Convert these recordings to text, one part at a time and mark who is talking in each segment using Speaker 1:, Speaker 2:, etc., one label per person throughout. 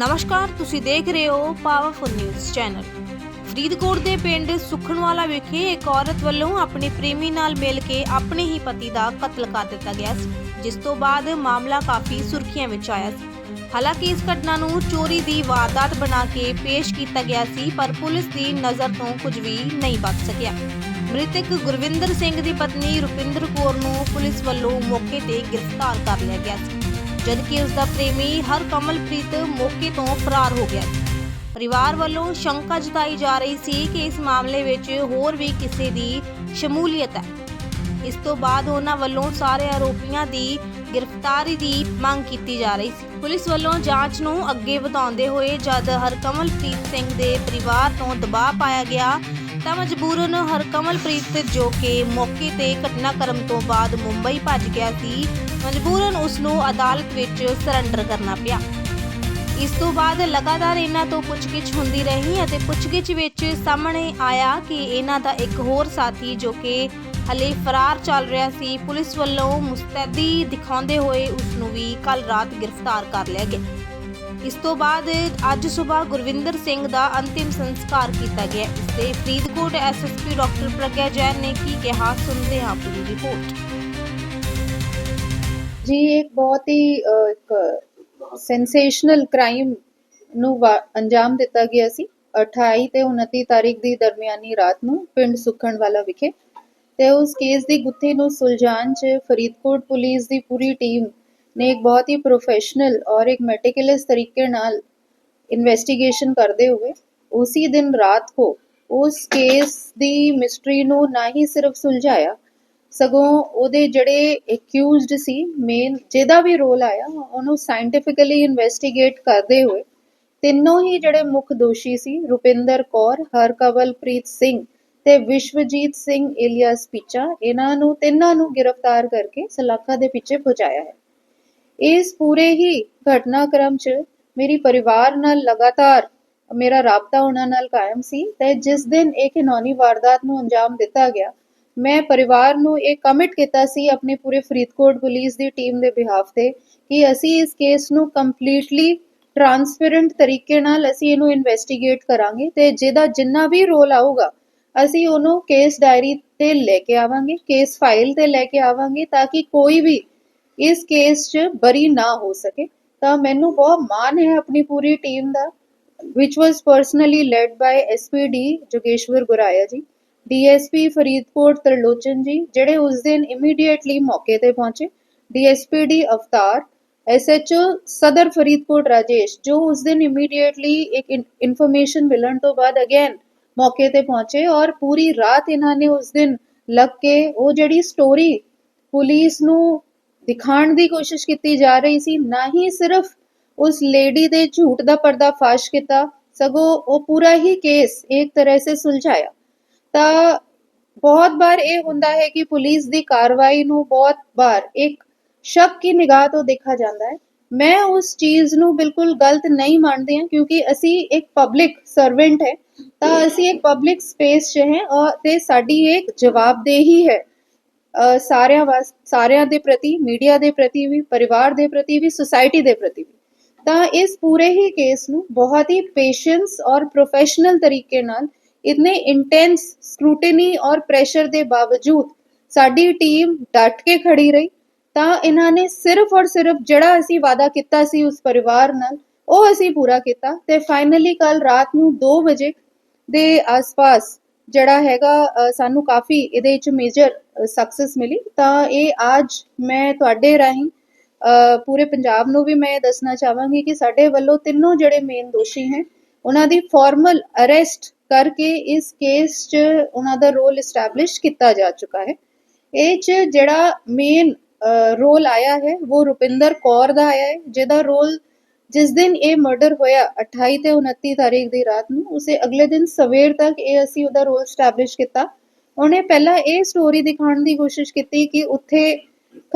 Speaker 1: ਨਮਸਕਾਰ, ਤੁਸੀਂ ਦੇਖ ਰਹੇ ਹੋ ਪਾਵਰਫੁਲ ਨਿਊਜ਼ ਚੈਨਲ ਫਰੀਦਕੋਟ ਦੇ ਪਿੰਡ ਸੁਖਣਵਾਲਾ ਵਿਖੇ ਇੱਕ ਔਰਤ ਵੱਲੋਂ ਆਪਣੇ ਪ੍ਰੇਮੀ ਨਾਲ ਮਿਲ ਕੇ ਆਪਣੇ ਹੀ ਪਤੀ ਦਾ ਕਤਲ ਕਰ ਦਿੱਤਾ ਗਿਆ ਸੀ, ਜਿਸ ਤੋਂ ਬਾਅਦ ਮਾਮਲਾ ਕਾਫੀ ਸੁਰਖੀਆਂ ਵਿੱਚ ਆਇਆ ਸੀ। ਹਾਲਾਂਕਿ ਇਸ ਘਟਨਾ ਨੂੰ ਚੋਰੀ ਦੀ ਵਾਰਦਾਤ ਬਣਾ ਕੇ ਪੇਸ਼ ਕੀਤਾ ਗਿਆ ਸੀ, ਪਰ ਪੁਲਿਸ ਦੀ ਨਜ਼ਰ ਤੋਂ ਕੁਝ ਵੀ ਨਹੀਂ ਬਚ ਸਕਿਆ। ਮ੍ਰਿਤਕ ਗੁਰਵਿੰਦਰ ਸਿੰਘ ਦੀ ਪਤਨੀ ਰੁਪਿੰਦਰ ਕੌਰ ਨੂੰ ਪੁਲਿਸ ਵੱਲੋਂ ਮੌਕੇ ਤੇ ਗ੍ਰਿਫਤਾਰ ਕਰ ਲਿਆ ਗਿਆ ਸੀ। ਜਦਕਿ ਉਸ ਦਾ ਪ੍ਰੇਮੀ ਹਰਕਮਲਪ੍ਰੀਤ ਮੌਕੇ ਤੋਂ ਫਰਾਰ ਹੋ ਗਿਆ। ਪਰਿਵਾਰ ਵੱਲੋਂ ਸ਼ੰਕਾ ਜਤਾਈ ਜਾ ਰਹੀ ਸੀ ਕਿ ਇਸ ਮਾਮਲੇ ਵਿੱਚ ਹੋਰ ਵੀ ਕਿਸੇ ਦੀ ਸ਼ਮੂਲੀਅਤ ਹੈ। ਇਸ ਤੋਂ ਬਾਅਦ ਉਹਨਾਂ ਵੱਲੋਂ ਸਾਰੇ ਆਰੋਪੀਆਂ ਦੀ ਗ੍ਰਿਫਤਾਰੀ ਦੀ ਮੰਗ ਕੀਤੀ ਜਾ ਰਹੀ ਸੀ। ਪੁਲਿਸ ਵੱਲੋਂ ਜਾਂਚ ਨੂੰ ਅੱਗੇ ਵਧਾਉਂਦੇ ਹੋਏ ਜਦ ਹਰਕਮਲਪ੍ਰੀਤ ਸਿੰਘ ਦੇ ਪਰਿਵਾਰ ਤੋਂ ਦਬਾਅ ਪਾਇਆ ਗਿਆ ਤਾਂ ਮਜਬੂਰਨ ਹਰਕਮਲਪ੍ਰੀਤ ਜੋ ਕਿ ਮੌਕੇ ਤੇ ਘਟਨਾਕ੍ਰਮ ਤੋਂ ਬਾਅਦ ਮੁੰਬਈ ਭੱਜ ਗਿਆ ਸੀ ਮਜਬੂਰਨ ਉਸ ਨੂੰ ਅਦਾਲਤ ਵਿੱਚ ਸਰੈਂਡਰ ਕਰਨਾ ਪਿਆ। ਇਸ ਤੋਂ ਬਾਅਦ ਲਗਾਤਾਰ ਇਹਨਾਂ ਤੋਂ ਪੁੱਛਗਿੱਛ ਹੁੰਦੀ ਰਹੀ ਅਤੇ ਪੁੱਛਗਿੱਛ ਵਿੱਚ ਸਾਹਮਣੇ ਆਇਆ ਕਿ ਇਹਨਾਂ ਦਾ ਇੱਕ ਹੋਰ ਸਾਥੀ ਜੋ ਕਿ ਹਲੇ ਫਰਾਰ ਚੱਲ ਰਿਹਾ ਸੀ, ਪੁਲਿਸ ਵੱਲੋਂ ਮੁਸਤੈਦੀ ਦਿਖਾਉਂਦੇ ਹੋਏ ਉਸ ਨੂੰ ਵੀ ਕੱਲ ਰਾਤ ਗ੍ਰਿਫਤਾਰ ਕਰ ਲਿਆ ਗਿਆ। ਇਸ ਤੋਂ ਬਾਅਦ ਅੱਜ ਸਵੇਰ ਗੁਰਵਿੰਦਰ ਸਿੰਘ ਦਾ ਅੰਤਿਮ ਸੰਸਕਾਰ ਕੀਤਾ ਗਿਆ ਇਸ ਤੇ ਫਰੀਦਕੋਟ ਐਸਐਸਪੀ ਡਾਕਟਰ ਪ੍ਰਗਿਆ ਜੈਨ ਨੇ ਕੀ ਕਿਹਾ, ਸੁਣਦੇ ਹਾਂ ਪੂਰੀ ਰਿਪੋਰਟ।
Speaker 2: ਜੀ ਇੱਕ ਬਹੁਤ ਹੀ ਸੈਂਸੇਸ਼ਨਲ ਕ੍ਰਾਈਮ ਨੂੰ ਅੰਜਾਮ ਦਿੱਤਾ ਗਿਆ ਸੀ। 28 ਤੇ 29 ਤਾਰੀਖ ਦੀ ਦਰਮਿਆਨੀ ਰਾਤ ਨੂੰ ਪਿੰਡ ਸੁਖਣ ਵਾਲਾ ਵਿਖੇ ਤੇ ਉਸ ਕੇਸ ਦੀ ਗੁੱਥੀ ਨੂੰ ਸੁਲਝਾਉਣ 'ਚ ਫਰੀਦਕੋਟ ਪੁਲਿਸ ਦੀ ਪੂਰੀ ਟੀਮ ਨੇ ਇੱਕ ਬਹੁਤ ਹੀ ਪ੍ਰੋਫੈਸ਼ਨਲ ਔਰ ਇੱਕ ਮੈਟੀਕੂਲਸ ਤਰੀਕੇ ਨਾਲ ਇਨਵੈਸਟੀਗੇਸ਼ਨ ਕਰਦੇ ਹੋਏ, ਉਸੇ ਦਿਨ ਰਾਤ ਕੋ ਉਸ ਕੇਸ ਦੀ ਮਿਸਟਰੀ ਨੂੰ ਨਾ ਹੀ ਸਿਰਫ ਸੁਲਝਾਇਆ, ਸਗੋਂ ਉਹਦੇ ਜਿਹੜੇ ਐਕਿਊਜ਼ਡ ਸੀ ਮੇਨ ਜਿਹਦਾ ਵੀ ਰੋਲ ਆਇਆ, ਉਹਨੂੰ ਸਾਇੰਟੀਫਿਕਲੀ ਇਨਵੈਸਟੀਗੇਟ ਕਰਦੇ ਹੋਏ, ਤਿੰਨੋਂ ਹੀ ਜਿਹੜੇ ਮੁੱਖ ਦੋਸ਼ੀ ਸੀ, ਰੁਪਿੰਦਰ ਕੌਰ, ਹਰਕਵਲਪ੍ਰੀਤ ਸਿੰਘ ਤੇ ਵਿਸ਼ਵਜੀਤ ਸਿੰਘ ਇਲੀਆਸ ਪੀਚਾ, ਇਹਨਾਂ ਨੂੰ ਤਿੰਨਾਂ ਨੂੰ ਗ੍ਰਿਫਤਾਰ ਕਰਕੇ ਸਲਾਖਾ ਦੇ ਪਿੱਛੇ ਪਹੁੰਚਾਇਆ ਹੈ। ਇਸ ਪੂਰੇ ਹੀ ਘਟਨਾਕ੍ਰਮ 'ਚ ਮੇਰੀ ਪਰਿਵਾਰ ਨਾਲ ਲਗਾਤਾਰ ਮੇਰਾ ਰਾਬਤਾ ਉਹਨਾਂ ਨਾਲ ਕਾਇਮ ਸੀ ਤੇ ਜਿਸ ਦਿਨ ਇਹ ਘਿਨੌਨੀ ਵਾਰਦਾਤ ਨੂੰ ਅੰਜਾਮ ਦਿੱਤਾ ਗਿਆ, ਮੈਂ ਪਰਿਵਾਰ ਨੂੰ ਇਹ ਕਮਿਟ ਕੀਤਾ ਸੀ ਆਪਣੇ ਪੂਰੇ ਫਰੀਦਕੋਟ ਪੁਲਿਸ ਦੀ ਟੀਮ ਦੇ ਬਿਹਾਫ ਤੇ ਕਿ ਅਸੀਂ ਇਸ ਕੇਸ ਨੂੰ ਕੰਪਲੀਟਲੀ ਟਰਾਂਸਪੇਰੈਂਟ ਤਰੀਕੇ ਨਾਲ ਅਸੀਂ ਇਹਨੂੰ ਇਨਵੈਸਟੀਗੇਟ ਕਰਾਂਗੇ ਤੇ ਜਿਹਦਾ ਜਿੰਨਾ ਵੀ ਰੋਲ ਆਊਗਾ, ਅਸੀਂ ਉਹਨੂੰ ਕੇਸ ਡਾਇਰੀ ਤੇ ਲੈ ਕੇ ਆਵਾਂਗੇ ਕੇਸ ਫਾਈਲ ਤੇ ਲੈ ਕੇ ਆਵਾਂਗੇ ਤਾਂ ਕਿ ਕੋਈ ਵੀ ਇਸ ਕੇਸ 'ਚ ਬਰੀ ਨਾ ਹੋ ਸਕੇ, ਤਾਂ ਮੈਨੂੰ ਬਹੁਤ ਮਾਣ ਹੈ ਆਪਣੀ ਪੂਰੀ ਟੀਮ ਦਾ, which was personally led by SPD Jogeshwar Guraya ji DSP Faridkot Tarlochan ਜੀ, ਜਿਹੜੇ ਉਸ ਦਿਨ ਇਮੀਡੀਏਟਲੀ ਮੌਕੇ ਤੇ ਪਹੁੰਚੇ DSPD ਅਵਤਾਰ SHO ਸਦਰ ਫਰੀਦਕੋਟ ਰਾਜੇਸ਼, ਜੋ ਉਸ ਦਿਨ ਇਮੀਡੀਏਟਲੀ ਇੱਕ ਇਨਫੋਰਮੇਸ਼ਨ ਮਿਲਣ ਤੋਂ ਬਾਅਦ ਅਗੇਨ ਮੌਕੇ ਤੇ ਪਹੁੰਚੇ ਔਰ ਪੂਰੀ ਰਾਤ ਇਹਨਾਂ ਨੇ ਉਸ ਦਿਨ ਲੱਗ ਕੇ ਉਹ ਜਿਹੜੀ ਸਟੋਰੀ ਪੁਲਿਸ ਨੂੰ ਦਿਖਾਉਣ ਦੀ ਕੋਸ਼ਿਸ਼ ਕੀਤੀ ਜਾ ਰਹੀ ਸੀ, ਨਾ ਹੀ ਸਿਰਫ ਉਸ ਲੇਡੀ ਦੇ ਝੂਠ ਦਾ ਪਰਦਾਫਾਸ਼ ਕੀਤਾ, ਸਗੋਂ ਉਹ ਪੂਰਾ ਹੀ ਕੇਸ ਇੱਕ ਤਰ੍ਹਾਂ ਸੇ ਸੁਲਝਾਇਆ। ਤਾਂ ਬਹੁਤ ਵਾਰ ਇਹ ਹੁੰਦਾ ਹੈ ਕਿ ਪੁਲਿਸ ਦੀ ਕਾਰਵਾਈ ਨੂੰ ਬਹੁਤ ਵਾਰ ਇੱਕ ਸ਼ੱਕ ਦੀ ਨਿਗਾਹ ਤੋਂ ਦੇਖਾ ਜਾਂਦਾ ਹੈ। ਮੈਂ ਉਸ ਚੀਜ਼ ਨੂੰ ਬਿਲਕੁਲ ਗਲਤ ਨਹੀਂ ਮੰਨਦੀ ਹਾਂ, ਕਿਉਂਕਿ ਅਸੀਂ ਇੱਕ ਪਬਲਿਕ ਸਰਵੈਂਟ ਹੈ, ਤਾਂ ਅਸੀਂ ਇੱਕ ਪਬਲਿਕ ਸਪੇਸ 'ਚ ਹੈ ਔਰ ਤੇ ਸਾਡੀ ਇੱਕ ਜਵਾਬਦੇਹੀ ਹੈ। ਸਾਰਿਆਂ ਵਾਸ, ਸਾਰਿਆਂ ਦੇ ਪ੍ਰਤੀ, ਮੀਡੀਆ ਦੇ ਪ੍ਰਤੀ ਵੀ, ਪਰਿਵਾਰ ਦੇ ਪ੍ਰਤੀ ਵੀ ਸੁਸਾਇਟੀ ਦੇ ਪ੍ਰਤੀ ਵੀ। ਤਾਂ ਇਸ ਪੂਰੇ ਹੀ ਕੇਸ ਨੂੰ ਬਹੁਤ ਹੀ ਪੇਸ਼ੈਂਸ ਔਰ ਪ੍ਰੋਫੈਸ਼ਨਲ ਤਰੀਕੇ ਨਾਲ ਇਤਨੇ ਇੰਟੈਂਸ ਸਕ੍ਰੂਟਨੀ ਔਰ ਪ੍ਰੈਸ਼ਰ ਦੇ ਬਾਵਜੂਦ ਸਾਡੀ ਟੀਮ ਡਟ ਕੇ ਖੜੀ ਰਹੀ। ਤਾਂ ਇਹਨਾਂ ਨੇ ਸਿਰਫ ਔਰ ਸਿਰਫ ਜਿਹੜਾ ਅਸੀਂ ਵਾਅਦਾ ਕੀਤਾ ਸੀ ਉਸ ਪਰਿਵਾਰ ਨਾਲ, ਉਹ ਅਸੀਂ ਪੂਰਾ ਕੀਤਾ ਤੇ ਫਾਈਨਲੀ ਕੱਲ ਰਾਤ ਨੂੰ 2 ਵਜੇ ਦੇ ਆਸ-ਪਾਸ ਜਿਹੜਾ ਹੈਗਾ ਸਾਨੂੰ ਕਾਫੀ ਇਹਦੇ ਵਿੱਚ ਮੇਜਰ ਸਕਸੈਸ ਮਿਲੀ। ਤਾਂ ਇਹ ਅੱਜ ਮੈਂ ਤੁਹਾਡੇ ਰਾਹੀਂ ਪੂਰੇ ਪੰਜਾਬ ਨੂੰ ਵੀ ਮੈਂ ਇਹ ਦੱਸਣਾ ਚਾਹਾਂਗੀ ਕਿ ਸਾਡੇ ਵੱਲੋਂ ਤਿੰਨੋਂ ਜਿਹੜੇ ਮੇਨ ਦੋਸ਼ੀ ਹੈ, ਉਹਨਾਂ ਦੀ ਫਾਰਮਲ ਅਰੈਸਟ ਕਰਕੇ ਇਸ ਕੇਸ 'ਚ ਉਹਨਾਂ ਦਾ ਰੋਲ ਐਸਟੈਬਲਿਸ਼ ਕੀਤਾ ਜਾ ਚੁੱਕਾ ਹੈ। ਇਹ 'ਚ ਜਿਹੜਾ ਮੇਨ ਰੋਲ ਆਇਆ ਹੈ, ਉਹ ਰੁਪਿੰਦਰ ਕੌਰ ਦਾ ਆਇਆ ਹੈ, ਜਿਹਦਾ ਰੋਲ ਜਿਸ ਦਿਨ ਇਹ ਮਰਡਰ ਹੋਇਆ 28 ਤੇ 29 ਤਾਰੀਖ ਦੀ ਰਾਤ ਨੂੰ, ਉਸੇ ਅਗਲੇ ਦਿਨ ਸਵੇਰ ਤੱਕ ਇਹ ਅਸੀਂ ਉਹਦਾ ਰੋਲ ਸਟੈਬਲਿਸ਼ ਕੀਤਾ। ਉਹਨੇ ਪਹਿਲਾਂ ਇਹ ਸਟੋਰੀ ਦਿਖਾਉਣ ਦੀ ਕੋਸ਼ਿਸ਼ ਕੀਤੀ ਕਿ ਉੱਥੇ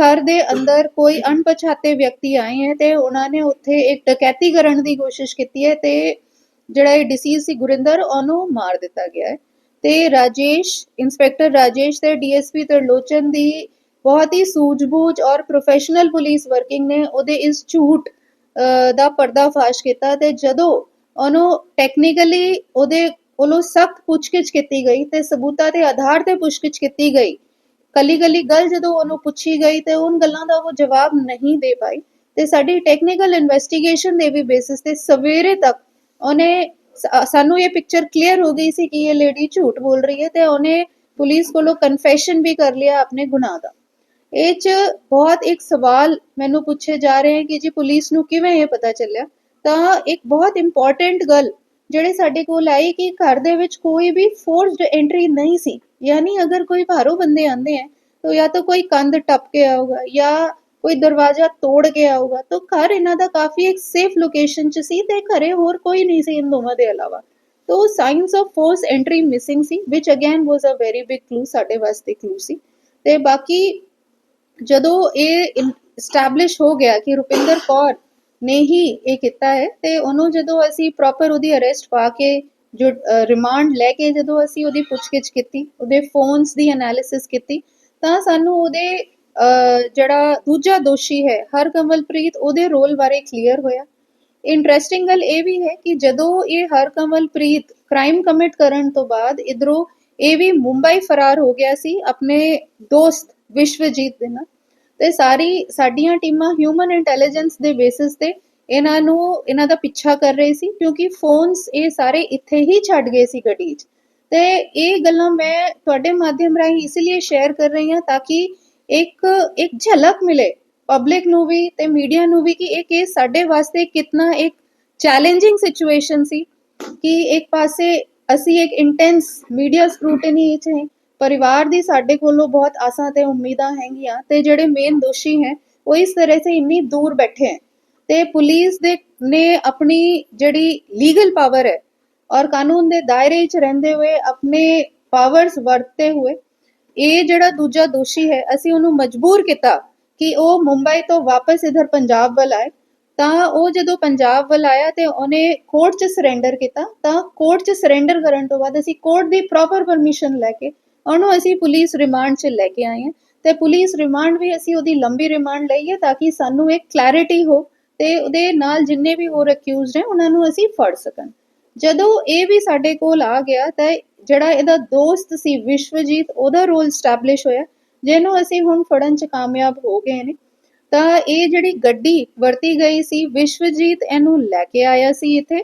Speaker 2: ਘਰ ਦੇ ਅੰਦਰ ਕੋਈ ਅਣਪਛਾਤੇ ਵਿਅਕਤੀ ਆਏ ਹੈ ਤੇ ਉਹਨਾਂ ਨੇ ਉੱਥੇ ਇੱਕ ਡਕੈਤੀ ਕਰਨ ਦੀ ਕੋਸ਼ਿਸ਼ ਕੀਤੀ ਹੈ ਤੇ ਜਿਹੜਾ ਇਹ ਡਿਸੀਜ਼ ਸੀ ਗੁਰਿੰਦਰ, ਉਹਨੂੰ ਮਾਰ ਦਿੱਤਾ ਗਿਆ ਹੈ। ਤੇ ਰਾਜੇਸ਼ ਇੰਸਪੈਕਟਰ ਰਾਜੇਸ਼ ਤੇ ਡੀਐਸਪੀ ਤਰਲੋਚਨ ਦੀ ਬਹੁਤ ਹੀ ਸੂਝ-ਬੂਝ ਔਰ ਪ੍ਰੋਫੈਸ਼ਨਲ ਪੁਲਿਸ ਵਰਕਿੰਗ ਨੇ ਉਹਦੇ ਇਸ ਝੂਠ ਦਾ ਪਰਦਾਫਾਸ਼ ਕੀਤਾ ਤੇ ਜਦੋਂ ਉਹਨੂੰ ਟੈਕਨੀਕਲੀ ਉਹਦੇ ਕੋਲੋਂ ਸਖਤ ਪੁੱਛਗਿੱਛ ਕੀਤੀ ਗਈ ਤੇ ਸਬੂਤਾਂ ਦੇ ਆਧਾਰ ਤੇ ਪੁੱਛਗਿੱਛ ਕੀਤੀ ਗਈ, ਕੱਲੀ ਕੱਲੀ ਗੱਲ ਜਦੋਂ ਉਹਨੂੰ ਪੁੱਛੀ ਗਈ ਤੇ ਉਹਨਾਂ ਗੱਲਾਂ ਦਾ ਉਹ ਜਵਾਬ ਨਹੀਂ ਦੇ ਪਾਈ ਤੇ ਸਾਡੀ ਟੈਕਨੀਕਲ ਇਨਵੈਸਟੀਗੇਸ਼ਨ ਦੇ ਵੀ ਬੇਸਿਸ ਤੇ ਸਵੇਰੇ ਤੱਕ ਉਹਨੇ ਸਾਨੂੰ ਇਹ ਪਿਕਚਰ ਕਲੀਅਰ ਹੋ ਗਈ ਸੀ ਕਿ ਇਹ ਲੇਡੀ ਝੂਠ ਬੋਲ ਰਹੀ ਹੈ ਤੇ ਉਹਨੇ ਪੁਲਿਸ ਕੋਲੋਂ ਕਨਫੈਸ਼ਨ ਵੀ ਕਰ ਲਿਆ ਆਪਣੇ ਗੁਨਾਹ ਦਾ। ਇਹ ਚ ਬਹੁਤ ਇੱਕ ਸਵਾਲ ਮੈਨੂੰ ਪੁੱਛੇ ਜਾ ਰਹੇ ਹੈ ਕਿ ਜੀ ਪੁਲਿਸ ਨੂੰ ਕਿਵੇਂ ਇਹ ਪਤਾ ਚੱਲਿਆ, ਤਾਂ ਇੱਕ ਬਹੁਤ ਇੰਪੋਰਟੈਂਟ ਗੱਲ ਜਿਹੜੇ ਸਾਡੇ ਕੋਲ ਆਈ ਕਿ ਘਰ ਦੇ ਵਿੱਚ ਕੋਈ ਵੀ ਫੋਰਸਡ ਐਂਟਰੀ ਨਹੀਂ ਸੀ। ਯਾਨੀ ਅਗਰ ਕੋਈ ਬਾਹਰੋਂ ਬੰਦੇ ਆਂਦੇ ਹੈ ਤਾਂ ਜਾਂ ਤਾਂ ਕੋਈ ਕੰਧ ਟੱਪ ਕੇ ਆਊਗਾ ਜਾਂ ਕੋਈ ਦਰਵਾਜ਼ਾ ਤੋੜ ਕੇ ਆਊਗਾ, ਤਾਂ ਘਰ ਇਹਨਾਂ ਦਾ ਕਾਫੀ ਇੱਕ ਸੇਫ ਲੋਕੇਸ਼ਨ 'ਚ ਸੀ ਤੇ ਘਰੇ ਹੋਰ ਕੋਈ ਨਹੀਂ ਸੀ ਇਨ ਦੋਵਾਂ ਦੇ ਇਲਾਵਾ। ਤੋ signs of force entry missing C which again was a very big clue ਸਾਡੇ ਵਾਸਤੇ ਕਲੂ ਸੀ। ਤੇ ਬਾਕੀ ਜਦੋਂ ਇਹ ਸਟੈਬਲਿਸ਼ ਹੋ ਗਿਆ ਕਿ ਰੁਪਿੰਦਰ ਕੌਰ ਨੇ ਹੀ ਇਹ ਕੀਤਾ ਹੈ, ਤੇ ਉਹਨੂੰ ਜਦੋਂ ਅਸੀਂ ਪ੍ਰੋਪਰ ਉਹਦੀ ਅਰੈਸਟ ਪਾ ਕੇ ਜੋ ਰਿਮਾਂਡ ਲੈ ਕੇ ਜਦੋਂ ਅਸੀਂ ਉਹਦੀ ਪੁੱਛਗਿੱਛ ਕੀਤੀ, ਉਹਦੇ ਫੋਨਸ ਦੀ ਐਨਾਲਿਸਿਸ ਕੀਤੀ, ਤਾਂ ਸਾਨੂੰ ਉਹਦੇ ਜਿਹੜਾ ਦੂਜਾ ਦੋਸ਼ੀ ਹੈ, ਹਰਕਮਲਪ੍ਰੀਤ, ਉਹਦੇ ਰੋਲ ਬਾਰੇ ਕਲੀਅਰ ਹੋਇਆ। ਇੰਟਰਸਟਿੰਗ ਗੱਲ ਇਹ ਵੀ ਹੈ ਕਿ ਜਦੋਂ ਇਹ ਹਰਕਮਲਪ੍ਰੀਤ ਕ੍ਰਾਈਮ ਕਮਿਟ ਕਰਨ ਤੋਂ ਬਾਅਦ, ਇਧਰੋਂ ਇਹ ਵੀ ਮੁੰਬਈ ਫਰਾਰ ਹੋ ਗਿਆ ਸੀ, ਆਪਣੇ ਦੋਸਤ ਵਿਸ਼ਵਜੀਤ ਦੇ ਨਾਲ। ਤੇ ਸਾਰੀ, ਸਾਡੀਆਂ ਟੀਮਾਂ ਹਿਊਮਨ ਇੰਟੈਲੀਜੈਂਸ ਦੇ ਬੇਸਿਸ ਤੇ ਇਹਨਾਂ ਨੂੰ, ਇਹਨਾਂ ਦਾ ਪਿੱਛਾ ਕਰ ਰਹੀ ਸੀ, ਕਿਉਂਕਿ ਫੋਨਸ ਇਹ ਸਾਰੇ ਇੱਥੇ ਹੀ ਛੱਡ ਗਏ ਸੀ ਗੱਡੀ 'ਚ। ਤੇ ਇਹ ਗੱਲਾਂ ਮੈਂ ਤੁਹਾਡੇ ਮਾਧਿਅਮ ਰਾਹੀਂ ਇਸ ਲਈ ਸ਼ੇਅਰ ਕਰ ਰਹੀ ਹਾਂ ਤਾਂ ਕਿ ਇੱਕ ਇੱਕ ਝਲਕ ਮਿਲੇ ਪਬਲਿਕ ਨੂੰ ਵੀ ਤੇ ਮੀਡੀਆ ਨੂੰ ਵੀ ਕਿ ਇਹ ਕੇਸ ਸਾਡੇ ਵਾਸਤੇ ਕਿੰਨਾ ਇੱਕ ਚੈਲੰਜਿੰਗ ਸਿਚੁਏਸ਼ਨ ਸੀ ਕਿ ਇੱਕ ਪਾਸੇ ਅਸੀਂ ਇੱਕ ਇੰਟੈਂਸ ਮੀਡੀਆ ਸਕ੍ਰੂਟਨੀ ਚ ਹੈ ਪਰਿਵਾਰ ਦੀ ਸਾਡੇ ਕੋਲੋਂ ਬਹੁਤ ਆਸਾਂ ਤੇ ਉਮੀਦਾਂ ਹੈਗੀਆਂ ਤੇ ਜਿਹੜੇ ਮੇਨ ਦੋਸ਼ੀ ਹੈ, ਉਹ ਇਸ ਤਰ੍ਹਾਂ ਸੇ ਇੰਨੀ ਦੂਰ ਬੈਠੇ ਹੈ। ਤੇ ਪੁਲਿਸ ਦੇ ਨੇ ਆਪਣੀ ਜਿਹੜੀ ਲੀਗਲ ਪਾਵਰ ਹੈ ਔਰ ਕਾਨੂੰਨ ਦੇ ਦਾਇਰੇ 'ਚ ਰਹਿੰਦੇ ਹੋਏ ਆਪਣੇ ਪਾਵਰਸ ਵਰਤਦੇ ਹੋਏ ਇਹ ਜਿਹੜਾ ਦੂਜਾ ਦੋਸ਼ੀ ਹੈ, ਅਸੀਂ ਉਹਨੂੰ ਮਜਬੂਰ ਕੀਤਾ ਕਿ ਉਹ ਮੁੰਬਈ ਤੋਂ ਵਾਪਸ ਇਧਰ ਪੰਜਾਬ ਵੱਲ ਆਏ। ਤਾਂ ਉਹ ਜਦੋਂ ਪੰਜਾਬ ਵੱਲ ਆਇਆ ਤੇ ਉਹਨੇ ਕੋਰਟ 'ਚ ਸਰੈਂਡਰ ਕੀਤਾ। ਤਾਂ ਕੋਰਟ 'ਚ ਸਰੈਂਡਰ ਕਰਨ ਤੋਂ ਬਾਅਦ ਅਸੀਂ ਕੋਰਟ ਦੀ ਪ੍ਰੋਪਰ ਪਰਮਿਸ਼ਨ ਲੈ ਕੇ ਉਹਨੂੰ ਅਸੀਂ ਪੁਲਿਸ ਰਿਮਾਂਡ 'ਚ ਲੈ ਕੇ ਆਏ ਹਾਂ ਤੇ ਪੁਲਿਸ ਰਿਮਾਂਡ ਵੀ ਅਸੀਂ ਉਹਦੀ ਲੰਬੀ ਰਿਮਾਂਡ ਲਈ ਹੈ ਤਾਂ ਕਿ ਸਾਨੂੰ ਇੱਕ ਕਲੈਰਿਟੀ ਹੋ ਤੇ ਉਹਦੇ ਨਾਲ ਜਿੰਨੇ ਵੀ ਹੋਰ ਅਕਿਊਜ਼ਡ ਹੈ ਉਹਨਾਂ ਨੂੰ ਅਸੀਂ ਫੜ ਸਕਣ। ਜਦੋਂ ਇਹ ਵੀ ਸਾਡੇ ਕੋਲ ਆ ਗਿਆ ਤਾਂ ਜਿਹੜਾ ਇਹਦਾ ਦੋਸਤ ਸੀ ਵਿਸ਼ਵਜੀਤ, ਉਹਦਾ ਰੋਲ ਸਟੈਬਲਿਸ਼ ਹੋਇਆ, ਜਿਹਨੂੰ ਅਸੀਂ ਹੁਣ ਫੜਨ 'ਚ ਕਾਮਯਾਬ ਹੋ ਗਏ ਨੇ। ਤਾਂ ਇਹ ਜਿਹੜੀ ਗੱਡੀ ਵਰਤੀ ਗਈ ਸੀ, ਵਿਸ਼ਵਜੀਤ ਇਹਨੂੰ ਲੈ ਕੇ ਆਇਆ ਸੀ ਇੱਥੇ।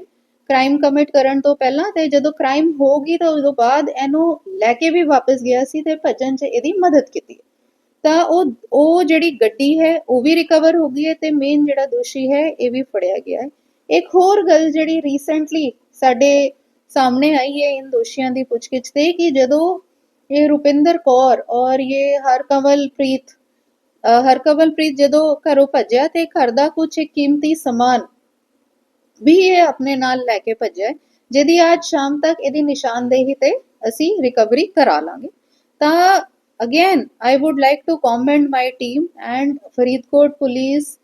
Speaker 2: ਕ੍ਰਾਈਮ ਕਮਿਟ ਕਰਨ ਤੋਂ ਪਹਿਲਾਂ ਤੇ ਜਦੋਂ ਕ੍ਰਾਈਮ ਹੋ ਗਈ ਤਾਂ ਉਸ ਤੋਂ ਬਾਅਦ ਇਹਨੂੰ ਲੈ ਕੇ ਵੀ ਵਾਪਸ ਗਿਆ ਸੀ ਤੇ ਭੱਜਣ 'ਚ ਇਹਦੀ ਮਦਦ ਕੀਤੀ ਤਾਂ ਉਹ ਉਹ ਜਿਹੜੀ ਗੱਡੀ ਹੈ ਉਹ ਵੀ ਰਿਕਵਰ ਹੋ ਗਈ ਹੈ ਤੇ ਮੇਨ ਜਿਹੜਾ ਦੋਸ਼ੀ ਹੈ ਇਹ ਵੀ ਫੜਿਆ ਗਿਆ ਹੈ। ਇੱਕ ਹੋਰ ਗੱਲ ਜਿਹੜੀ ਰੀਸੈਂਟਲੀ ਸਾਡੇ ਸਾਹਮਣੇ ਆਈ ਹੈ ਇਨ ਦੋਸ਼ੀਆਂ ਦੀ ਪੁੱਛਗਿੱਛ ਤੇ ਕਿ ਜਦੋਂ ਇਹ ਰੁਪਿੰਦਰ ਕੌਰ ਔਰ ਇਹ ਹਰਕਵਲਪ੍ਰੀਤ ਅ, ਹਰਕਵਲਪ੍ਰੀਤ ਜਦੋਂ ਘਰੋਂ ਭੱਜਿਆ ਤੇ ਘਰ ਦਾ ਕੁਝ ਕੀਮਤੀ ਸਮਾਨ ਵੀ ਇਹ ਆਪਣੇ ਨਾਲ ਲੈ ਕੇ ਭੱਜਿਆ ਜਿਹਦੀ ਅੱਜ ਸ਼ਾਮ ਤੱਕ ਇਹਦੀ ਨਿਸ਼ਾਨਦੇਹੀ ਤੇ ਅਸੀਂ ਰਿਕਵਰੀ ਕਰਾ ਲਾਂਗੇ। ਤਾਂ again I would like to commend my team and Faridkot police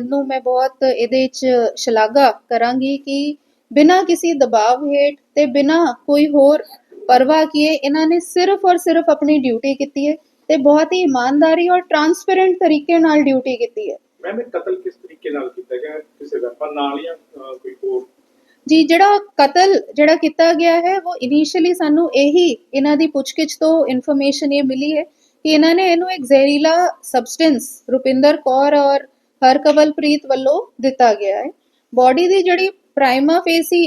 Speaker 2: ਨੂੰ ਮੈਂ ਬਹੁਤ ਇਹਦੇ ਚ ਸ਼ਲਾਘਾ ਕਰਾਂਗੀ ਕਿ ਬਿਨਾਂ ਕਿਸੇ ਦਬਾਅ ਹੇਠ ਤੇ ਬਿਨਾਂ ਕੋਈ ਹੋਰ ਪਰਵਾਹ ਕੀਏ, ਇਹਨਾਂ ਨੇ ਸਿਰਫ ਔਰ ਸਿਰਫ ਆਪਣੀ ਡਿਊਟੀ ਕੀਤੀ ਹੈ ਤੇ ਬਹੁਤ ਹੀ ਇਮਾਨਦਾਰੀ ਔਰ ਟਰਾਂਸਪੇਰੈਂਟ ਤਰੀਕੇ ਨਾਲ ਡਿਊਟੀ ਕੀਤੀ ਹੈ।
Speaker 3: ਮੈਮ ਇਹ ਕਤਲ ਕਿਸ ਤਰੀਕੇ ਨਾਲ ਕੀਤਾ ਗਿਆ? ਕਿਸੇ ਵੈਪਨ ਨਾਲ ਜਾਂ ਅਹ, ਕੋਈ ਹੋਰ?
Speaker 2: ਜੀ ਜਿਹੜਾ ਕਤਲ ਜਿਹੜਾ ਕੀਤਾ ਗਿਆ ਹੈ ਉਹ ਇਨੀਸ਼ੀਅਲੀ ਸਾਨੂੰ ਇਹੀ ਇਹਨਾਂ ਦੀ ਪੁੱਛਗਿੱਛ ਤੋਂ ਇਨਫੋਰਮੇਸ਼ਨ ਇਹ ਮਿਲੀ ਹੈ ਕਿ ਇਹਨਾਂ ਨੇ ਇਹਨੂੰ ਇੱਕ ਜ਼ਹਿਰੀਲਾ ਸਬਸਟੈਂਸ ਰੁਪਿੰਦਰ ਕੌਰ ਔਰ ਹਰਕਵਲਪ੍ਰੀਤ ਵੱਲੋਂ ਦਿੱਤਾ ਗਿਆ ਹੈ। ਬਾਡੀ ਦੀ ਜਿਹੜੀ ਪ੍ਰਾਈਮਾ ਫੇਸੀ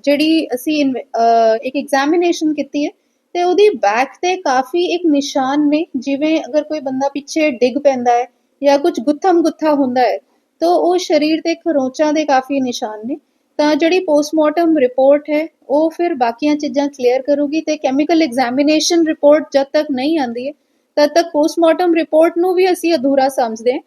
Speaker 2: ਜਿਹੜੀ ਅਸੀਂ ਇਨ- ਅਹ, ਇੱਕ ਐਗਜ਼ਾਮੀਨੇਸ਼ਨ ਕੀਤੀ ਹੈ ਤੇ ਉਹਦੀ ਬੈਕ ਤੇ ਕਾਫੀ ਇੱਕ ਨਿਸ਼ਾਨ ਨੇ ਜਿਵੇਂ ਅਗਰ ਕੋਈ ਬੰਦਾ ਪਿੱਛੇ ਡਿੱਗ ਪੈਂਦਾ ਹੈ ਜਾਂ ਕੁਝ ਗੁੱਥਮ ਗੁੱਥਾ ਹੁੰਦਾ ਹੈ ਤਾਂ ਉਹ ਸਰੀਰ ਤੇ ਖਰੋਚਾਂ ਦੇ ਕਾਫੀ ਨਿਸ਼ਾਨ ਨੇ। ਤਾਂ ਜਿਹੜੀ ਪੋਸਟਮਾਰਟਮ ਰਿਪੋਰਟ ਹੈ ਉਹ ਫਿਰ ਬਾਕੀਆਂ ਚੀਜ਼ਾਂ ਕਲੀਅਰ ਕਰੂਗੀ ਤੇ ਕੈਮੀਕਲ ਐਗਜ਼ਾਮੀਨੇਸ਼ਨ ਰਿਪੋਰਟ ਜਦ ਤੱਕ ਨਹੀਂ ਆਂਦੀ ਹੈ ਤਦ ਤੱਕ ਪੋਸਟਮਾਰਟਮ ਰਿਪੋਰਟ ਨੂੰ ਵੀ ਅਸੀਂ ਅਧੂਰਾ ਸਮਝਦੇ ਹਾਂ।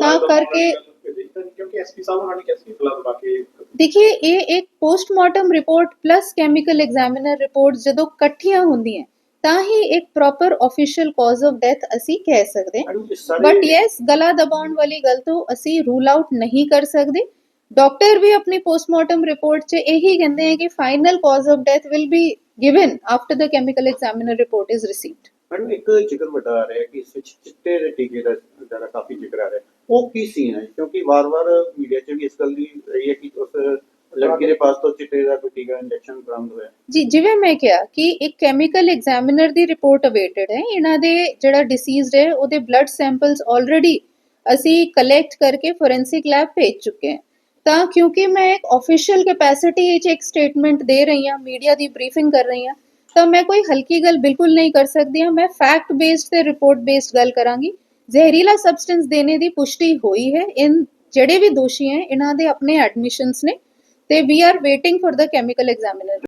Speaker 2: ਤਾਂ ਕਰਕੇ
Speaker 3: ਕਿਉਂਕਿ ਐਸਪੀ ਸਾਹਿਬ ਉਹਨਾਂ ਨੇ ਕਿਹਾ ਸੀ ਗਲਾ ਦਬਾ ਕੇ
Speaker 2: ਦੇਖिए ਇਹ ਇੱਕ postmortem report plus chemical examiner report ਜਦੋਂ ਇਕੱਠੀਆਂ ਹੁੰਦੀਆਂ ਤਾਂ ਹੀ ਇੱਕ proper official cause of death ਅਸੀਂ ਕਹਿ ਸਕਦੇ ਬਟ ਯੈਸ ਗਲਾ ਦਬਾਉਣ ਵਾਲੀ ਗੱਲ ਤੋਂ ਅਸੀਂ ਰੂਲ ਆਊਟ ਨਹੀਂ ਕਰ ਸਕਦੇ। ਡਾਕਟਰ ਵੀ ਆਪਣੀ ਪੋਸਟਮਾਰਟਮ ਰਿਪੋਰਟ 'ਚ ਇਹੀ ਕਹਿੰਦੇ ਹੈ ਕਿ final cause of death will be given after the chemical examiner report is received
Speaker 4: ਮੈਨੂੰ ਇੱਕ ਜ਼ਿਕਰ ਵੱਡਾ ਆ ਰਿਹਾ ਕਿ ਇਸ ਵਿੱਚ ਚਿੱਟੇ ਦੇ ਟੀਕੇ ਦਾ ਜ਼ਿਆਦਾ ਕਾਫੀ ਜ਼ਿਕਰ ਆ ਰਿਹਾ। ਉਹ ਕੀ ਸੀਨ ਹੈ? ਕਿਉਂਕਿ ਵਾਰ-ਵਾਰ ਮੀਡੀਆ 'ਚ ਵੀ ਇਸ ਗੱਲ ਦੀ ਰਹੀ ਹੈ ਕਿ ਉਸ ਲੜਕੀ ਦੇ ਪਾਸ ਤੋਂ ਚਿੱਟੇ ਦਾ ਕੋਈ ਟੀਕਾ ਇੰਜੈਕਸ਼ਨ ਬਰਾਮਦ ਹੋਇਆ?
Speaker 2: ਜੀ, ਜਿਵੇਂ ਮੈਂ ਕਿਹਾ ਕਿ ਇੱਕ ਕੈਮੀਕਲ ਐਗਜ਼ਾਮੀਨਰ ਦੀ ਰਿਪੋਰਟ ਅਵੇਟਡ ਹੈ। ਇਹਨਾਂ ਦੇ ਜਿਹੜਾ ਡਿਸੀਜ਼ਡ ਹੈ, ਉਹਦੇ ਬਲੱਡ ਸੈਂਪਲਸ ਆਲਰੇਡੀ ਅਸੀਂ ਕਲੈਕਟ ਕਰਕੇ ਫੋਰੈਂਸਿਕ ਲੈਬ ਭੇਜ ਚੁੱਕੇ ਹਾਂ। ਤਾਂ ਕਿਉਂਕਿ ਮੈਂ ਇੱਕ ਆਫੀਸ਼ੀਅਲ ਕੈਪੈਸਿਟੀ ਵਿੱਚ ਇੱਕ ਸਟੇਟਮੈਂਟ ਦੇ ਰਹੀ ਹਾਂ ਮੀਡੀਆ ਦੀ ਬਰੀਫਿੰਗ ਕਰ ਰਹੀ ਹਾਂ, ਤਾਂ ਮੈਂ ਕੋਈ ਹਲਕੀ ਗੱਲ ਬਿਲਕੁਲ ਨਹੀਂ ਕਰ ਸਕਦੀ ਹਾਂ। ਮੈਂ ਫੈਕਟ ਬੇਸਡ ਤੇ ਰਿਪੋਰਟ ਬੇਸਡ ਗੱਲ ਕਰਾਂਗੀ। ਜ਼ਹਿਰੀਲਾ ਸਬਸਟੈਂਸ ਦੇਣੇ ਦੀ ਪੁਸ਼ਟੀ ਹੋਈ ਹੈ। ਇਨ ਜਿਹੜੇ ਵੀ ਦੋਸ਼ੀ ਹੈ, ਇਹਨਾਂ ਦੇ ਆਪਣੇ ਐਡਮਿਸ਼ਨਸ ਨੇ। They we are waiting for the chemical examiner.